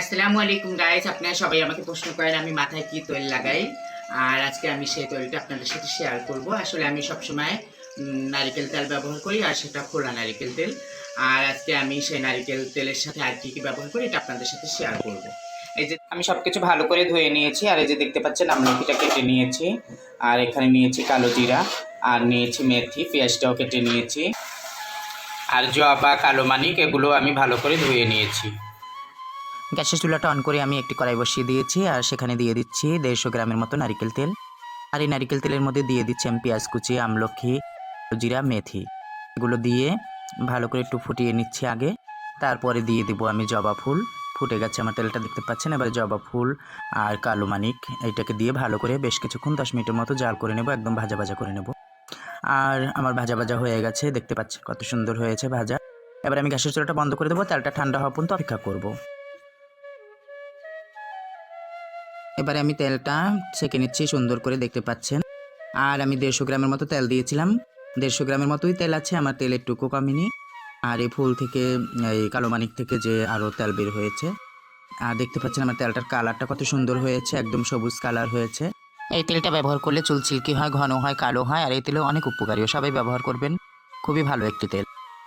আসসালামু আলাইকুম গাইস আপনারা সবাই আমাকে প্রশ্ন করেন, আমি মাথায় কি তৈল লাগাই? আর আজকে আমি সেই তৈলটা আপনাদের সাথে শেয়ার করব। আসলে আমি সবসময় নারিকেল তেল ব্যবহার করি, আর সেটা খোলা নারিকেল তেল। আর আজকে আমি সেই নারিকেল তেলের সাথে আর কি কি ব্যবহার করি, এটা আপনাদের সাথে শেয়ার করব। এই যে আমি সব কিছু ভালো করে ধুয়ে নিয়েছি, আর এই যে দেখতে পাচ্ছেন আমলকিটা কেটে নিয়েছি। আর এখানে নিয়েছি কালো জিরা, আর নিয়েছি মেথি, পেঁয়াজটাও কেটে নিয়েছি। আর জবা, কালো মানিক, এগুলো আমি ভালো করে ধুয়ে নিয়েছি। গ্যাসের চুলাটা অন করে আমি একটি কড়াই বসিয়ে দিয়েছি আর সেখানে দিয়ে দিচ্ছি দেড়শো গ্রামের মতো নারিকেল তেল। আর এই নারিকেল তেলের মধ্যে দিয়ে দিচ্ছি আমি পেঁয়াজ কুচি আমলক্ষী জিরা, মেথি। এগুলো দিয়ে ভালো করে একটু ফুটিয়ে নিচ্ছি আগে। তারপরে দিয়ে দিব আমি জবা ফুল। ফুটে গেছে আমার তেলটা, দেখতে পাচ্ছেন? এবার জবা ফুল আর কালো মানিক, এইটাকে দিয়ে ভালো করে বেশ কিছুক্ষণ, দশ মিনিটের মতো জাল করে নেব, একদম ভাজা ভাজা করে নেব। আর আমার ভাজা ভাজা হয়ে গেছে, দেখতে পাচ্ছি কত সুন্দর হয়েছে ভাজা। এবার আমি গ্যাসের চুলাটা বন্ধ করে দেবো, তেলটা ঠান্ডা হওয়া পর্যন্ত অপেক্ষা করব। এবারে আমি তেলটা ছেঁকে নিচ্ছি, সুন্দর করে দেখতে পাচ্ছেন। আর আমি দেড়শো গ্রামের মতো তেল দিয়েছিলাম। দেড়শো গ্রামের মতোই তেল আছে, আমার তেলের টুকু কমেনি। আর এই ফুল থেকে, এই কালো মানিক থেকে যে আরও তেল বের হয়েছে, আর দেখতে পাচ্ছেন আমার তেলটার কালারটা কত সুন্দর হয়েছে, একদম সবুজ কালার হয়েছে। এই তেলটা ব্যবহার করলে চুল সিল্কি হয়, ঘন হয়, কালো হয়, আর এই তেলেও অনেক উপকারী সবাই ব্যবহার করবেন। খুবই ভালো একটি তেল।